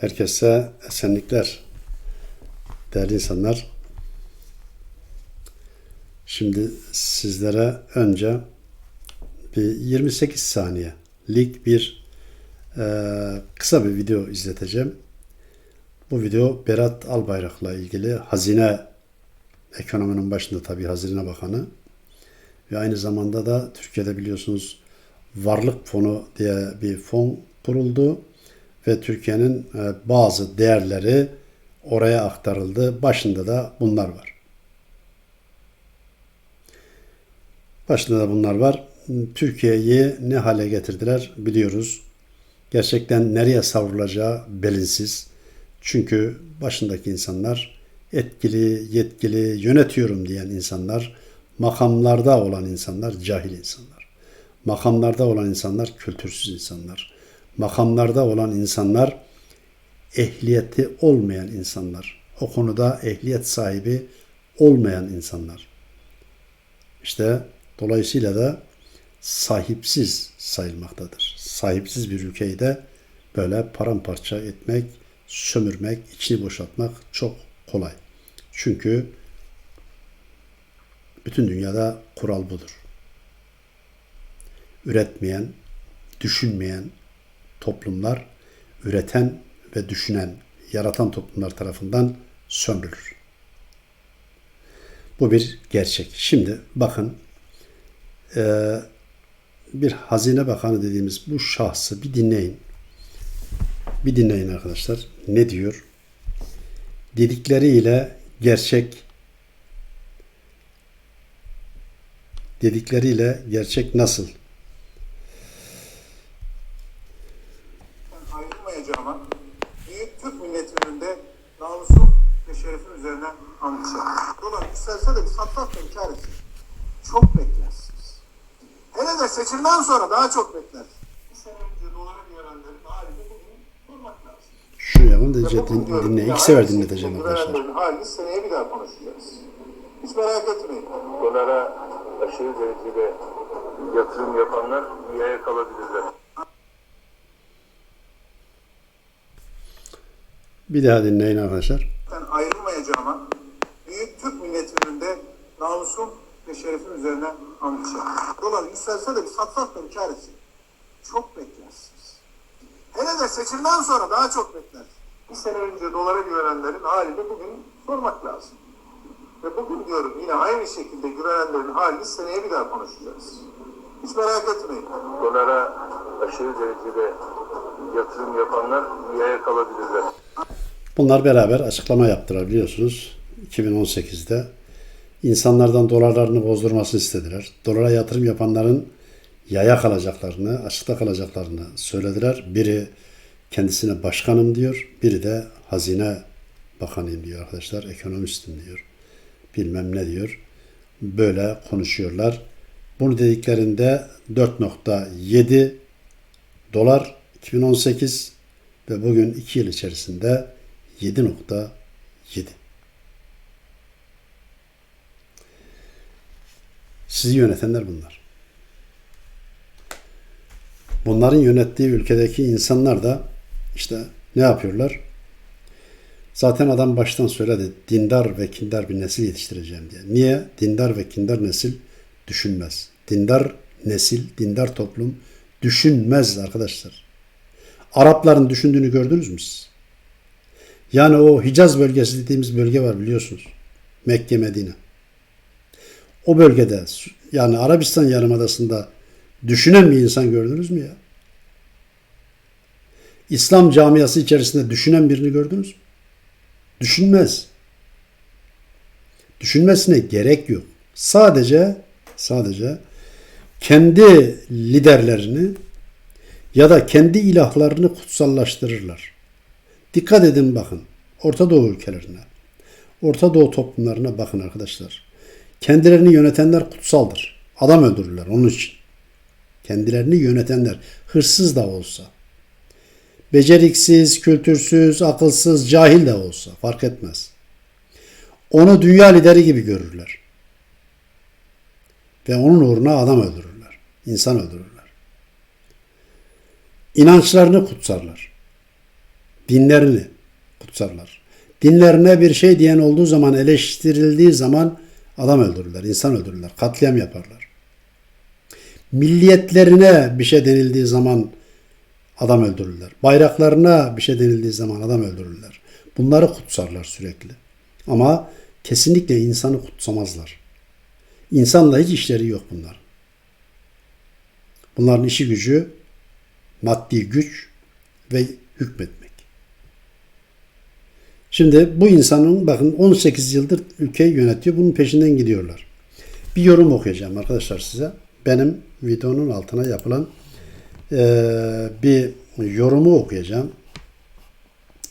Herkese esenlikler. Değerli insanlar. Şimdi sizlere önce bir 28 saniyelik bir e, kısa bir video izleteceğim. Bu video Berat Albayrak'la ilgili hazine ekonominin başında tabii Hazine Bakanı ve aynı zamanda da Türkiye'de biliyorsunuz Varlık Fonu diye bir fon kuruldu ve Türkiye'nin e, bazı değerleri oraya aktarıldı. Başında da bunlar var. Başında da bunlar var. Türkiye'yi ne hale getirdiler biliyoruz. Gerçekten nereye savrulacağı belinsiz. Çünkü başındaki insanlar etkili, yetkili, yönetiyorum diyen insanlar, makamlarda olan insanlar cahil insanlar. Makamlarda olan insanlar kültürsüz insanlar. Makamlarda olan insanlar ehliyeti olmayan insanlar. O konuda ehliyet sahibi olmayan insanlar. İşte dolayısıyla da sahipsiz sayılmaktadır. Sahipsiz bir ülkeyi de böyle paramparça etmek, sömürmek, içini boşaltmak çok kolay. Çünkü bütün dünyada kural budur. Üretmeyen, düşünmeyen toplumlar üreten ve düşünen, yaratan toplumlar tarafından sömürülür. Bu bir gerçek. Şimdi bakın e, bir hazine bakanı dediğimiz bu şahsı bir dinleyin. Bir dinleyin arkadaşlar. Ne diyor? Dedikleriyle gerçek dedikleriyle gerçek nasıl? İnkar etsin. Çok beklersiniz. Hele de seçimden sonra daha çok beklersiniz. Bir sene önce dolara güvenenlerin halini bugün lazım. Dinle. dinle. İki sefer dinleteceğim arkadaşlar. Halini seneye bir daha konuşacağız. Hiç merak etmeyin. dolara aşırı derecede yatırım yapanlar yaya kalabilirler. Bir daha dinleyin arkadaşlar. Şerefim üzerine içerim. Dolar yükselse de bir inkar etsin. Çok beklersiniz. Hele de seçimden sonra daha çok beklersiniz. Bir sene önce dolara güvenenlerin halini bugün sormak lazım. Ve bugün diyorum yine aynı şekilde güvenenlerin halini seneye bir daha konuşacağız. Hiç merak etmeyin. Dolara aşırı derecede yatırım yapanlar yaya kalabilirler. Bunlar beraber açıklama yaptılar biliyorsunuz. 2018'de insanlardan dolarlarını bozdurmasını istediler. Dolara yatırım yapanların yaya kalacaklarını, açıkta kalacaklarını söylediler. Biri kendisine başkanım diyor, biri de hazine bakanıyım diyor arkadaşlar, ekonomistim diyor. Bilmem ne diyor. Böyle konuşuyorlar. Bunu dediklerinde 4.7 dolar 2018 ve bugün 2 yıl içerisinde 7.7. Sizi yönetenler bunlar. Bunların yönettiği ülkedeki insanlar da işte ne yapıyorlar? Zaten adam baştan söyledi. Dindar ve kindar bir nesil yetiştireceğim diye. Niye? Dindar ve kindar nesil düşünmez. Dindar nesil, dindar toplum düşünmez arkadaşlar. Arapların düşündüğünü gördünüz mü siz? Yani o Hicaz bölgesi dediğimiz bölge var biliyorsunuz. Mekke, Medine. O bölgede yani Arabistan Yarımadası'nda düşünen bir insan gördünüz mü ya? İslam camiası içerisinde düşünen birini gördünüz mü? Düşünmez. Düşünmesine gerek yok. Sadece sadece kendi liderlerini ya da kendi ilahlarını kutsallaştırırlar. Dikkat edin bakın. Orta Doğu ülkelerine, Orta Doğu toplumlarına bakın arkadaşlar. Kendilerini yönetenler kutsaldır. Adam öldürürler onun için. Kendilerini yönetenler hırsız da olsa, beceriksiz, kültürsüz, akılsız, cahil de olsa fark etmez. Onu dünya lideri gibi görürler. Ve onun uğruna adam öldürürler. insan öldürürler. İnançlarını kutsarlar. dinlerini kutsarlar. Dinlerine bir şey diyen olduğu zaman, eleştirildiği zaman adam öldürürler, insan öldürürler, katliam yaparlar. Milliyetlerine bir şey denildiği zaman adam öldürürler. Bayraklarına bir şey denildiği zaman adam öldürürler. Bunları kutsarlar sürekli. Ama kesinlikle insanı kutsamazlar. İnsanla hiç işleri yok bunlar. Bunların işi gücü maddi güç ve hükmetmek. Şimdi bu insanın bakın 18 yıldır ülkeyi yönetiyor. Bunun peşinden gidiyorlar. Bir yorum okuyacağım arkadaşlar size. Benim videonun altına yapılan eee, bir yorumu okuyacağım.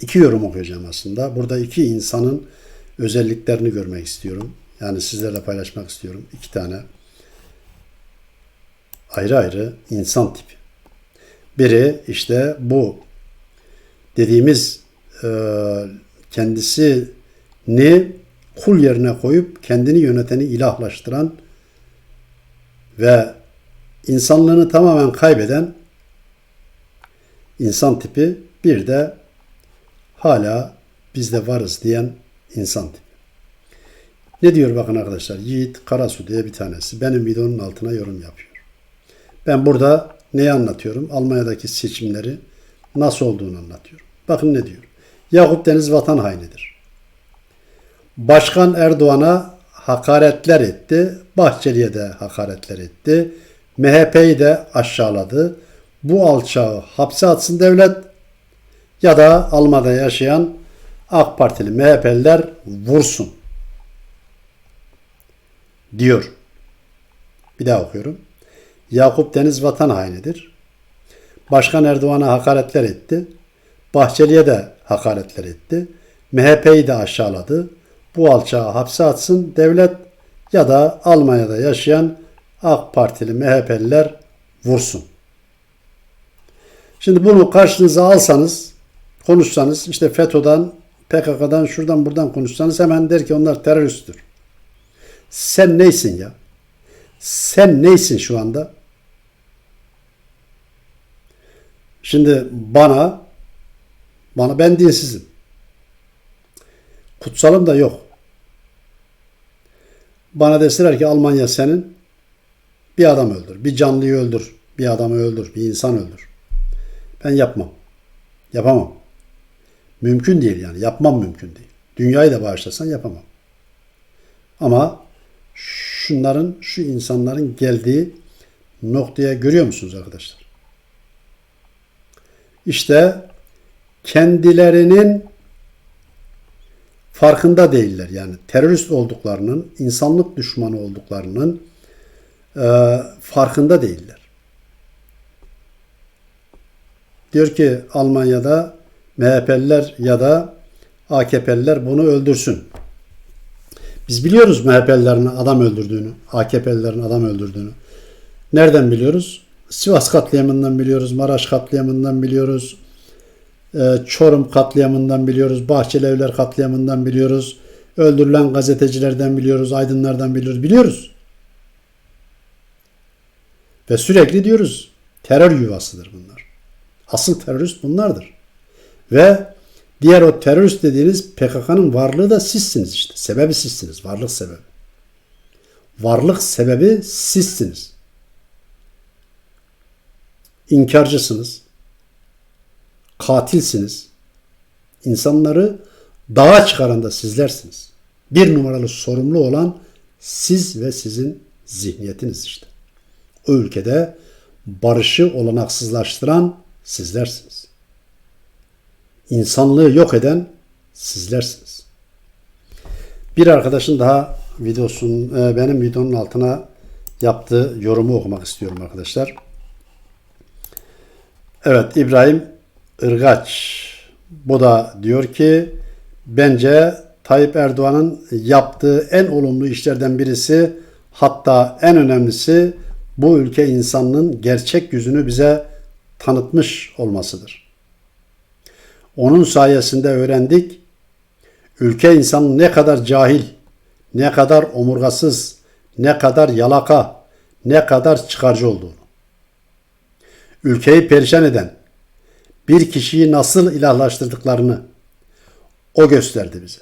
İki yorum okuyacağım aslında. Burada iki insanın özelliklerini görmek istiyorum. Yani sizlerle paylaşmak istiyorum. İki tane ayrı ayrı insan tipi. Biri işte bu dediğimiz e, kendisini kul yerine koyup kendini yöneteni ilahlaştıran ve insanlığını tamamen kaybeden insan tipi bir de hala biz de varız diyen insan tipi. Ne diyor bakın arkadaşlar? Yiğit Karasu diye bir tanesi. Benim videonun altına yorum yapıyor. Ben burada neyi anlatıyorum? Almanya'daki seçimleri nasıl olduğunu anlatıyorum. Bakın ne diyor. Yakup Deniz vatan hainidir. Başkan Erdoğan'a hakaretler etti. Bahçeli'ye de hakaretler etti. MHP'yi de aşağıladı. Bu alçağı hapse atsın devlet ya da Almanya'da yaşayan AK Partili MHP'liler vursun diyor. Bir daha okuyorum. Yakup Deniz vatan hainidir. Başkan Erdoğan'a hakaretler etti. Bahçeli'ye de hakaretler etti. MHP'yi de aşağıladı. Bu alçağı hapse atsın devlet ya da Almanya'da yaşayan AK Partili MHP'liler vursun. Şimdi bunu karşınıza alsanız, konuşsanız işte FETÖ'den, PKK'dan, şuradan buradan konuşsanız hemen der ki onlar teröristtir. Sen neysin ya? Sen neysin şu anda? Şimdi bana bana ben dinsizim. Kutsalım da yok. Bana deseler ki Almanya senin bir adam öldür. Bir canlıyı öldür. Bir adamı öldür. Bir insan öldür. Ben yapmam. Yapamam. Mümkün değil yani. Yapmam mümkün değil. Dünyayı da bağışlasan yapamam. Ama şunların, şu insanların geldiği noktaya görüyor musunuz arkadaşlar? İşte kendilerinin farkında değiller. Yani terörist olduklarının, insanlık düşmanı olduklarının e, farkında değiller. Diyor ki Almanya'da MHP'liler ya da AKP'liler bunu öldürsün. Biz biliyoruz MHP'lilerin adam öldürdüğünü, AKP'lilerin adam öldürdüğünü. Nereden biliyoruz? Sivas katliamından biliyoruz, Maraş katliamından biliyoruz, Çorum katliamından biliyoruz, Bahçelievler katliamından biliyoruz, öldürülen gazetecilerden biliyoruz, aydınlardan biliyoruz, biliyoruz. Ve sürekli diyoruz terör yuvasıdır bunlar. Asıl terörist bunlardır. Ve diğer o terörist dediğiniz PKK'nın varlığı da sizsiniz işte. Sebebi sizsiniz. Varlık sebebi. Varlık sebebi sizsiniz. İnkarcısınız. Katilsiniz. İnsanları dağa çıkaran da sizlersiniz. Bir numaralı sorumlu olan siz ve sizin zihniyetiniz işte. O ülkede barışı olanaksızlaştıran sizlersiniz. İnsanlığı yok eden sizlersiniz. Bir arkadaşın daha videosun benim videonun altına yaptığı yorumu okumak istiyorum arkadaşlar. Evet İbrahim Irgaç bu da diyor ki bence Tayyip Erdoğan'ın yaptığı en olumlu işlerden birisi hatta en önemlisi bu ülke insanlığın gerçek yüzünü bize tanıtmış olmasıdır. Onun sayesinde öğrendik ülke insanı ne kadar cahil, ne kadar omurgasız, ne kadar yalaka, ne kadar çıkarcı olduğunu. Ülkeyi perişan eden, bir kişiyi nasıl ilahlaştırdıklarını o gösterdi bize.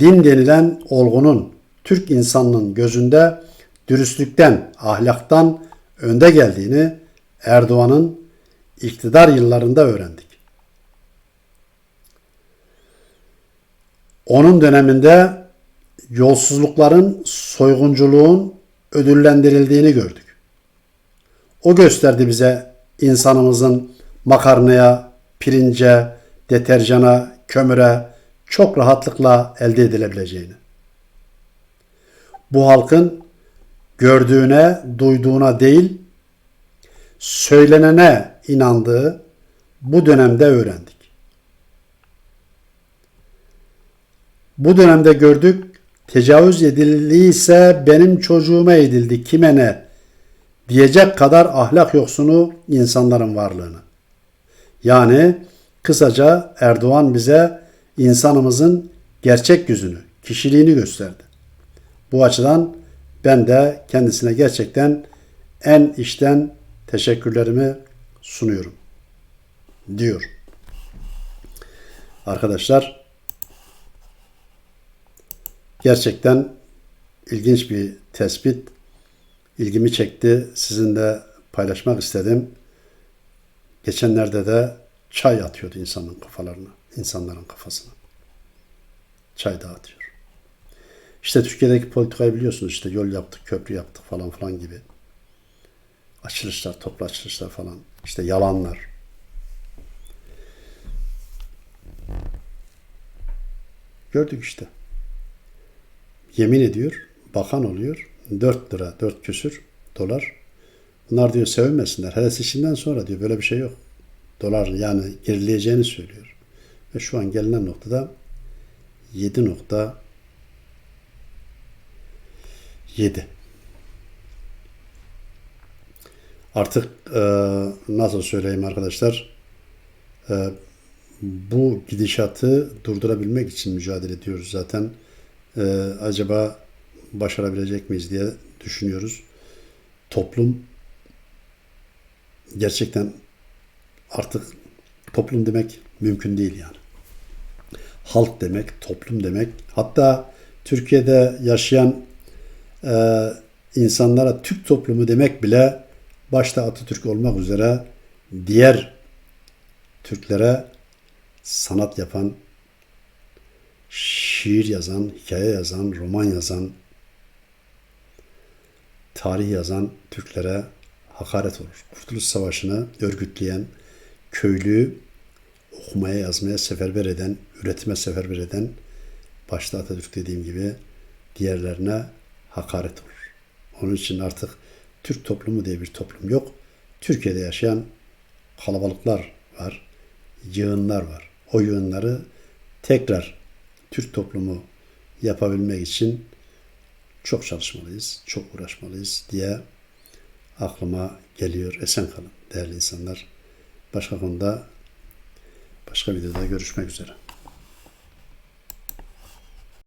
Din denilen olgunun Türk insanının gözünde dürüstlükten, ahlaktan önde geldiğini Erdoğan'ın iktidar yıllarında öğrendik. Onun döneminde yolsuzlukların, soygunculuğun ödüllendirildiğini gördük. O gösterdi bize insanımızın makarnaya, pirince, deterjana, kömüre çok rahatlıkla elde edilebileceğini. Bu halkın gördüğüne, duyduğuna değil, söylenene inandığı bu dönemde öğrendik. Bu dönemde gördük, tecavüz edildiyse benim çocuğuma edildi, kime ne diyecek kadar ahlak yoksunu insanların varlığını. Yani kısaca Erdoğan bize insanımızın gerçek yüzünü, kişiliğini gösterdi. Bu açıdan ben de kendisine gerçekten en içten teşekkürlerimi sunuyorum. Diyor. Arkadaşlar gerçekten ilginç bir tespit. İlgimi çekti. Sizinle paylaşmak istedim. Geçenlerde de çay atıyordu insanın kafalarına, insanların kafasına. Çay dağıtıyor. İşte Türkiye'deki politikayı biliyorsunuz işte yol yaptık, köprü yaptık falan filan gibi. Açılışlar, toplu açılışlar falan. İşte yalanlar. Gördük işte. Yemin ediyor, bakan oluyor. 4 lira, 4 küsür dolar. Bunlar diyor sevinmesinler. Hele seçimden sonra diyor böyle bir şey yok. Dolar yani gerileyeceğini söylüyor. Ve şu an gelinen noktada 7 nokta 7. Artık e, nasıl söyleyeyim arkadaşlar e, bu gidişatı durdurabilmek için mücadele ediyoruz zaten. E, acaba başarabilecek miyiz diye düşünüyoruz. Toplum gerçekten artık toplum demek mümkün değil yani. Halk demek, toplum demek. Hatta Türkiye'de yaşayan e, insanlara Türk toplumu demek bile başta Atatürk olmak üzere diğer Türklere sanat yapan, şiir yazan, hikaye yazan, roman yazan, tarih yazan Türklere hakaret olur. Kurtuluş Savaşı'nı örgütleyen, köylüyü okumaya yazmaya seferber eden, üretime seferber eden, başta Atatürk dediğim gibi diğerlerine hakaret olur. Onun için artık Türk toplumu diye bir toplum yok. Türkiye'de yaşayan kalabalıklar var, yığınlar var. O yığınları tekrar Türk toplumu yapabilmek için çok çalışmalıyız, çok uğraşmalıyız diye aklıma geliyor. Esen kalın değerli insanlar. Başka konuda başka videoda görüşmek üzere.